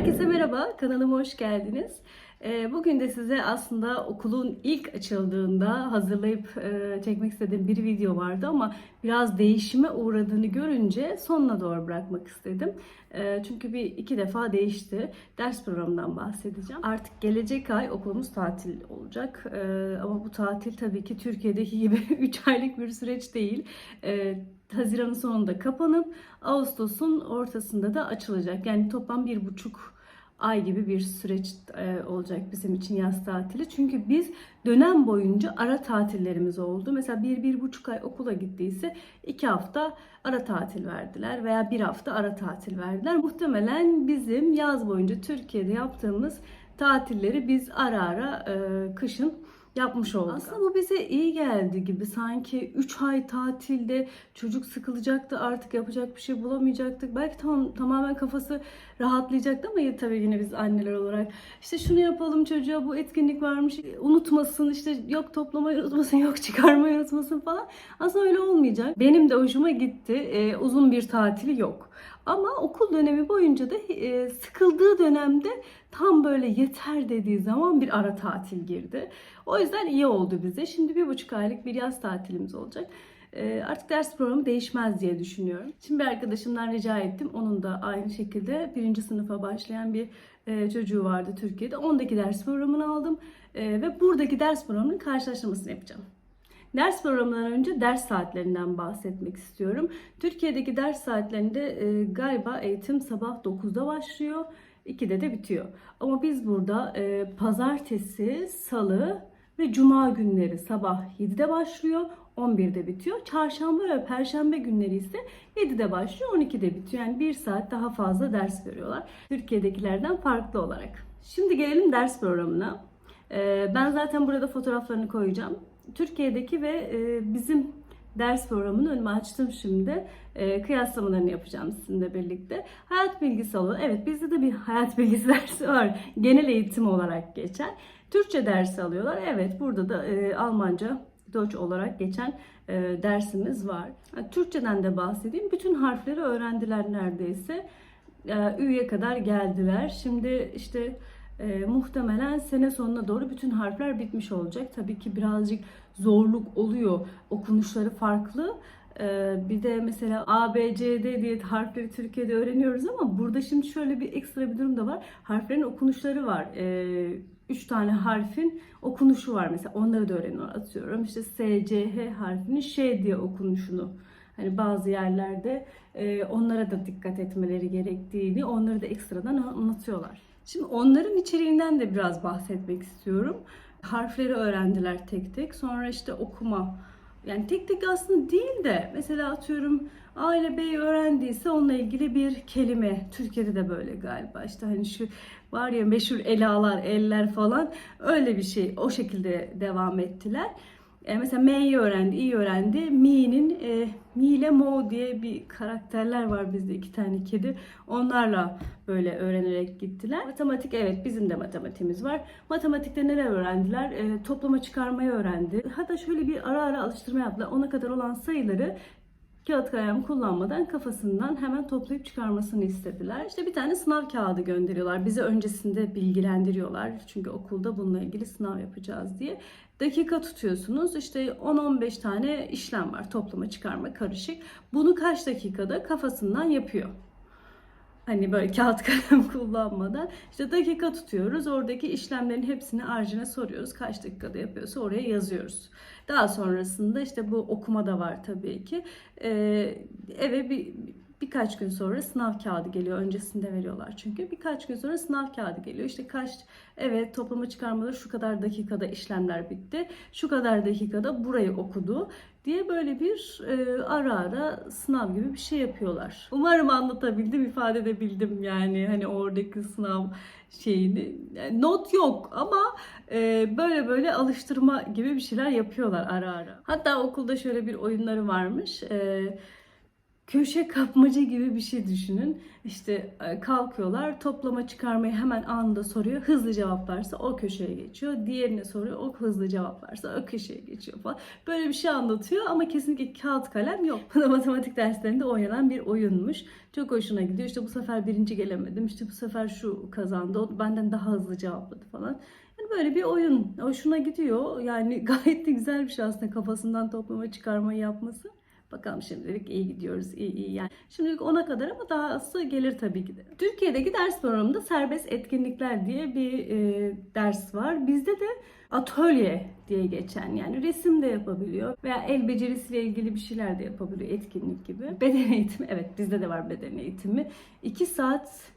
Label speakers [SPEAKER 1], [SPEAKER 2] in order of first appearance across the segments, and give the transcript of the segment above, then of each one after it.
[SPEAKER 1] Herkese merhaba, kanalıma hoş geldiniz. Ee, Bugün de size aslında okulun ilk açıldığında hazırlayıp e, çekmek istediğim bir video vardı ama biraz değişime uğradığını görünce sonuna doğru bırakmak istedim. Ee, Çünkü bir iki defa değişti. Ders programından bahsedeceğim. Artık gelecek ay okulumuz tatil olacak. Ee, Ama bu tatil tabii ki Türkiye'deki gibi 3 aylık bir süreç değil. Haziran'ın sonunda kapanıp Ağustos'un ortasında da açılacak. Yani toplam bir buçuk ay gibi bir süreç e, olacak bizim için yaz tatili. Çünkü biz dönem boyunca ara tatillerimiz oldu. Mesela bir, bir buçuk ay okula gittiyse iki hafta ara tatil verdiler veya bir hafta ara tatil verdiler. Muhtemelen bizim yaz boyunca Türkiye'de yaptığımız tatilleri biz ara ara e, kışın yapmış olduk. Aslında bu bize iyi geldi gibi. Sanki 3 ay tatilde çocuk sıkılacaktı artık yapacak bir şey bulamayacaktık. Belki tam tamamen kafası rahatlayacaktı ama tabii yine biz anneler olarak işte şunu yapalım çocuğa bu etkinlik varmış unutmasın işte yok toplamayı unutmasın yok çıkarmayı unutmasın falan. Aslında öyle olmayacak. Benim de hoşuma gitti. Ee, uzun bir tatili yok. Ama okul dönemi boyunca da e, sıkıldığı dönemde tam böyle yeter dediği zaman bir ara tatil girdi. O yüzden iyi oldu bize. Şimdi bir buçuk aylık bir yaz tatilimiz olacak. E, artık ders programı değişmez diye düşünüyorum. Şimdi bir arkadaşımdan rica ettim. Onun da aynı şekilde birinci sınıfa başlayan bir e, çocuğu vardı Türkiye'de. Ondaki ders programını aldım. E, ve buradaki ders programının karşılaştırmasını yapacağım. Ders programından önce ders saatlerinden bahsetmek istiyorum. Türkiye'deki ders saatlerinde e, galiba eğitim sabah 9'da başlıyor, 2'de de bitiyor. Ama biz burada e, pazartesi, salı ve cuma günleri sabah 7'de başlıyor, 11'de bitiyor. Çarşamba ve perşembe günleri ise 7'de başlıyor, 12'de bitiyor. Yani bir saat daha fazla ders veriyorlar. Türkiye'dekilerden farklı olarak. Şimdi gelelim ders programına. E, ben zaten burada fotoğraflarını koyacağım. Türkiye'deki ve e, bizim ders programını önüme açtım şimdi. E, kıyaslamalarını yapacağım sizinle birlikte. Hayat bilgisi alanı. Evet bizde de bir hayat bilgisi dersi var. Genel eğitim olarak geçen. Türkçe dersi alıyorlar. Evet burada da e, Almanca, Deutsch olarak geçen e, dersimiz var. Türkçeden de bahsedeyim. Bütün harfleri öğrendiler neredeyse. Ü'ye kadar geldiler. Şimdi işte e, muhtemelen sene sonuna doğru bütün harfler bitmiş olacak. Tabii ki birazcık zorluk oluyor. Okunuşları farklı. E, bir de mesela A, B, C, D diye harfleri Türkiye'de öğreniyoruz ama burada şimdi şöyle bir ekstra bir durum da var. Harflerin okunuşları var. E, üç tane harfin okunuşu var mesela. Onları da öğreniyor atıyorum. İşte S, C, H harfinin Ş diye okunuşunu. Hani bazı yerlerde e, onlara da dikkat etmeleri gerektiğini, onları da ekstradan anlatıyorlar. Şimdi onların içeriğinden de biraz bahsetmek istiyorum. Harfleri öğrendiler tek tek. Sonra işte okuma. Yani tek tek aslında değil de mesela atıyorum A ile B'yi öğrendiyse onunla ilgili bir kelime. Türkiye'de de böyle galiba. İşte hani şu var ya meşhur elalar, eller falan öyle bir şey. O şekilde devam ettiler. E, mesela M'yi öğrendi, İ'yi öğrendi. Mi'nin e, Mi ile Mo diye bir karakterler var bizde iki tane kedi. Onlarla böyle öğrenerek gittiler. Matematik evet bizim de matematiğimiz var. Matematikte neler öğrendiler? E, toplama çıkarmayı öğrendi. Hatta şöyle bir ara ara alıştırma yaptılar. Ona kadar olan sayıları kağıt kalem kullanmadan kafasından hemen toplayıp çıkarmasını istediler. İşte bir tane sınav kağıdı gönderiyorlar. Bizi öncesinde bilgilendiriyorlar. Çünkü okulda bununla ilgili sınav yapacağız diye. Dakika tutuyorsunuz. İşte 10-15 tane işlem var. Toplama, çıkarma, karışık. Bunu kaç dakikada kafasından yapıyor. Hani böyle kağıt kalem kullanmadan işte dakika tutuyoruz. Oradaki işlemlerin hepsini harcına soruyoruz. Kaç dakikada yapıyorsa oraya yazıyoruz. Daha sonrasında işte bu okuma da var tabii ki. Ee, eve bir birkaç gün sonra sınav kağıdı geliyor. Öncesinde veriyorlar çünkü. Birkaç gün sonra sınav kağıdı geliyor. İşte kaç evet toplama çıkarmaları şu kadar dakikada işlemler bitti. Şu kadar dakikada burayı okudu diye böyle bir e, ara ara sınav gibi bir şey yapıyorlar. Umarım anlatabildim, ifade edebildim yani hani oradaki sınav şeyini. Yani not yok ama e, böyle böyle alıştırma gibi bir şeyler yapıyorlar ara ara. Hatta okulda şöyle bir oyunları varmış. E, köşe kapmaca gibi bir şey düşünün. İşte e, kalkıyorlar toplama çıkarmayı hemen anında soruyor. Hızlı cevaplarsa o köşeye geçiyor. Diğerine soruyor o hızlı cevaplarsa o köşeye geçiyor falan. Böyle bir şey anlatıyor ama kesinlikle kağıt kalem yok. Bu da matematik derslerinde oynanan bir oyunmuş. Çok hoşuna gidiyor. İşte bu sefer birinci gelemedim. İşte bu sefer şu kazandı. O benden daha hızlı cevapladı falan. Yani böyle bir oyun. Hoşuna gidiyor. Yani gayet de güzel bir şey aslında kafasından toplama çıkarmayı yapması. Bakalım şimdilik iyi gidiyoruz. iyi iyi yani. Şimdilik ona kadar ama dahası gelir tabii ki de. Türkiye'deki ders programında serbest etkinlikler diye bir e, ders var. Bizde de atölye diye geçen yani resim de yapabiliyor veya el becerisiyle ilgili bir şeyler de yapabiliyor etkinlik gibi. Beden eğitimi evet bizde de var beden eğitimi. 2 saat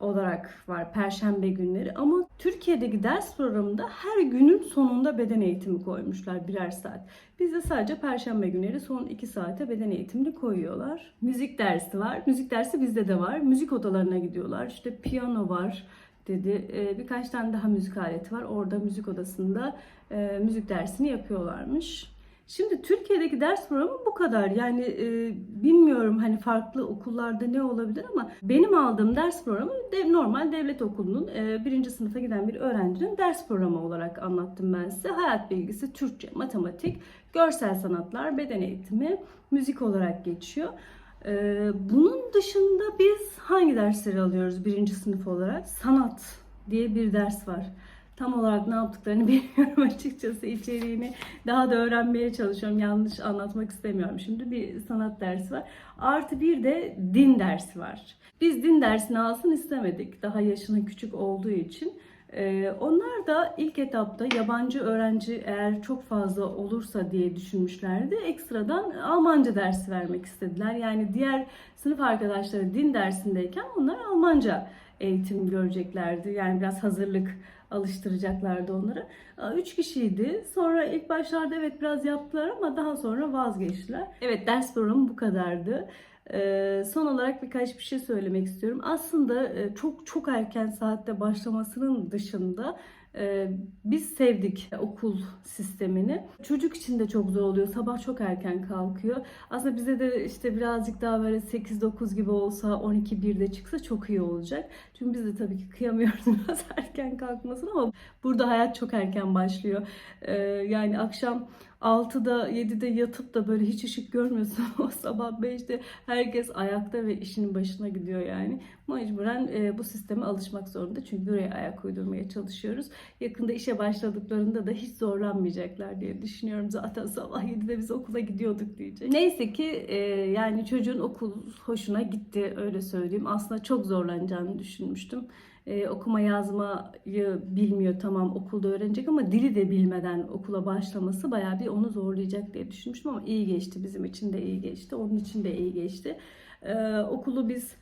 [SPEAKER 1] olarak var perşembe günleri ama Türkiye'deki ders programında her günün sonunda beden eğitimi koymuşlar birer saat. Bizde sadece perşembe günleri son 2 saate beden eğitimini koyuyorlar. Müzik dersi var. Müzik dersi bizde de var. Müzik odalarına gidiyorlar. İşte piyano var dedi. Ee, birkaç tane daha müzik aleti var. Orada müzik odasında e, müzik dersini yapıyorlarmış. Şimdi Türkiye'deki ders programı bu kadar. Yani e, bilmiyorum hani farklı okullarda ne olabilir ama benim aldığım ders programı de, normal devlet okulunun e, birinci sınıfa giden bir öğrencinin ders programı olarak anlattım ben size. Hayat bilgisi, Türkçe, matematik, görsel sanatlar, beden eğitimi, müzik olarak geçiyor. E, bunun dışında biz hangi dersleri alıyoruz birinci sınıf olarak? Sanat diye bir ders var. Tam olarak ne yaptıklarını bilmiyorum açıkçası içeriğini daha da öğrenmeye çalışıyorum. Yanlış anlatmak istemiyorum. Şimdi bir sanat dersi var. Artı bir de din dersi var. Biz din dersini alsın istemedik. Daha yaşının küçük olduğu için. Ee, onlar da ilk etapta yabancı öğrenci eğer çok fazla olursa diye düşünmüşlerdi. Ekstradan Almanca dersi vermek istediler. Yani diğer sınıf arkadaşları din dersindeyken onlar Almanca eğitim göreceklerdi. Yani biraz hazırlık alıştıracaklardı onları. Üç kişiydi. Sonra ilk başlarda evet biraz yaptılar ama daha sonra vazgeçtiler. Evet ders programı bu kadardı. Ee, son olarak birkaç bir şey söylemek istiyorum. Aslında e, çok çok erken saatte başlamasının dışında biz sevdik okul sistemini. Çocuk için de çok zor oluyor. Sabah çok erken kalkıyor. Aslında bize de işte birazcık daha böyle 8-9 gibi olsa 12-1'de çıksa çok iyi olacak. Çünkü biz de tabii ki kıyamıyoruz biraz erken kalkmasını ama burada hayat çok erken başlıyor. Ee, yani akşam 6'da 7'de yatıp da böyle hiç ışık görmüyorsun. O sabah 5'te herkes ayakta ve işinin başına gidiyor yani. Mecburen e, bu sisteme alışmak zorunda. Çünkü buraya ayak uydurmaya çalışıyoruz. Yakında işe başladıklarında da hiç zorlanmayacaklar diye düşünüyorum. Zaten sabah 7'de biz okula gidiyorduk diyecek. Neyse ki e, yani çocuğun okul hoşuna gitti öyle söyleyeyim. Aslında çok zorlanacağını düşünmüştüm ee, okuma yazmayı bilmiyor tamam okulda öğrenecek ama dili de bilmeden okula başlaması bayağı bir onu zorlayacak diye düşünmüştüm ama iyi geçti bizim için de iyi geçti onun için de iyi geçti. Ee, okulu biz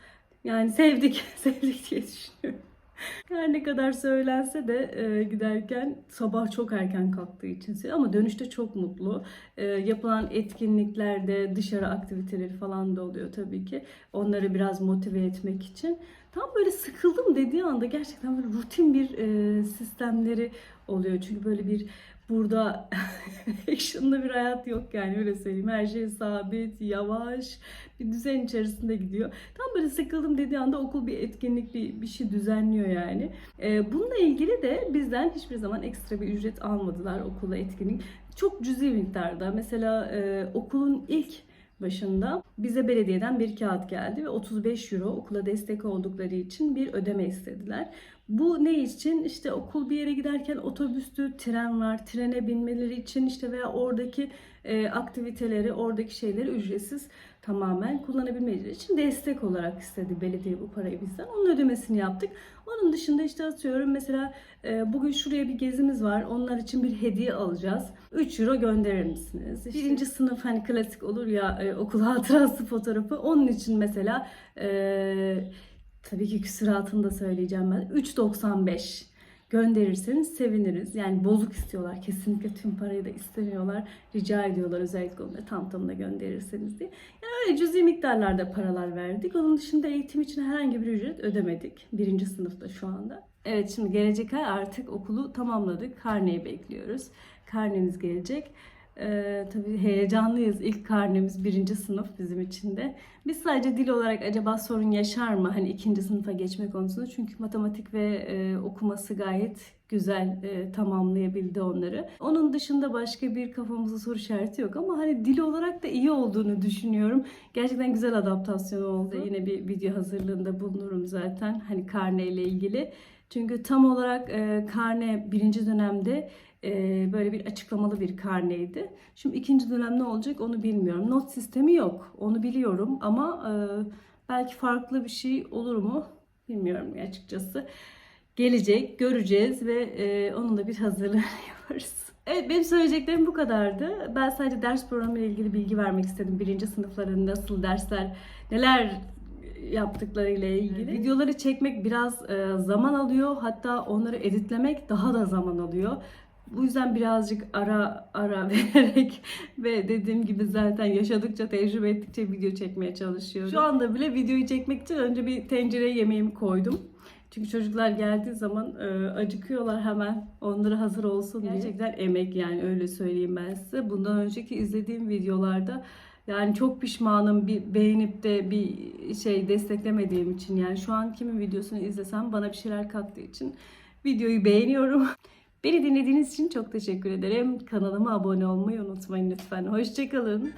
[SPEAKER 1] yani sevdik sevdik diye düşünüyorum. Her ne kadar söylense de e, giderken sabah çok erken kalktığı için ama dönüşte çok mutlu. E, yapılan etkinliklerde dışarı aktiviteleri falan da oluyor tabii ki. Onları biraz motive etmek için. Tam böyle sıkıldım dediği anda gerçekten böyle rutin bir e, sistemleri oluyor. Çünkü böyle bir burada action'lı bir hayat yok yani öyle söyleyeyim. Her şey sabit, yavaş, bir düzen içerisinde gidiyor. Tam böyle sıkıldım dediği anda okul bir etkinlik, bir, bir şey düzenliyor yani. Ee, bununla ilgili de bizden hiçbir zaman ekstra bir ücret almadılar okula etkinlik. Çok cüzi miktarda. Mesela e, okulun ilk başında bize belediyeden bir kağıt geldi ve 35 euro okula destek oldukları için bir ödeme istediler. Bu ne için? İşte okul bir yere giderken otobüstü, tren var. Trene binmeleri için işte veya oradaki e, aktiviteleri, oradaki şeyleri ücretsiz tamamen kullanabilmeleri için destek olarak istedi belediye bu parayı bizden. Onun ödemesini yaptık. Onun dışında işte atıyorum mesela e, bugün şuraya bir gezimiz var. Onlar için bir hediye alacağız. 3 euro gönderir misiniz? İşte birinci sınıf hani klasik olur ya e, okul hatırası fotoğrafı. Onun için mesela e, tabii ki küsuratını da söyleyeceğim ben. 3.95 gönderirseniz seviniriz. Yani bozuk istiyorlar. Kesinlikle tüm parayı da istemiyorlar. Rica ediyorlar özellikle onları tam tamına gönderirseniz diye. Yani öyle cüzi miktarlarda paralar verdik. Onun dışında eğitim için herhangi bir ücret ödemedik. Birinci sınıfta şu anda. Evet şimdi gelecek ay artık okulu tamamladık. Karneyi bekliyoruz. Karnemiz gelecek. Ee, tabii heyecanlıyız. İlk karnemiz birinci sınıf bizim için de. Biz sadece dil olarak acaba sorun yaşar mı? Hani ikinci sınıfa geçme konusunda. Çünkü matematik ve e, okuması gayet güzel e, tamamlayabildi onları. Onun dışında başka bir kafamızda soru işareti yok ama hani dil olarak da iyi olduğunu düşünüyorum. Gerçekten güzel adaptasyon oldu. Yine bir video hazırlığında bulunurum zaten hani karne ile ilgili. Çünkü tam olarak e, karne birinci dönemde böyle bir açıklamalı bir karneydi. Şimdi ikinci dönem ne olacak onu bilmiyorum. Not sistemi yok. Onu biliyorum ama e, belki farklı bir şey olur mu bilmiyorum açıkçası. Gelecek, göreceğiz ve e, onun da bir hazırlığını yaparız. Evet benim söyleyeceklerim bu kadardı. Ben sadece ders programı ile ilgili bilgi vermek istedim. Birinci sınıfların nasıl dersler, neler yaptıklarıyla ilgili. Videoları çekmek biraz e, zaman alıyor. Hatta onları editlemek daha da zaman alıyor. Bu yüzden birazcık ara ara vererek ve dediğim gibi zaten yaşadıkça tecrübe ettikçe video çekmeye çalışıyorum. Şu anda bile videoyu çekmek için önce bir tencereye yemeğimi koydum. Çünkü çocuklar geldiği zaman e, acıkıyorlar hemen. Onlara hazır olsun diye. Gerçekten emek yani öyle söyleyeyim ben size. Bundan önceki izlediğim videolarda yani çok pişmanım bir beğenip de bir şey desteklemediğim için. Yani şu an kimin videosunu izlesem bana bir şeyler kattığı için videoyu beğeniyorum. Beni dinlediğiniz için çok teşekkür ederim. Kanalıma abone olmayı unutmayın lütfen. Hoşçakalın.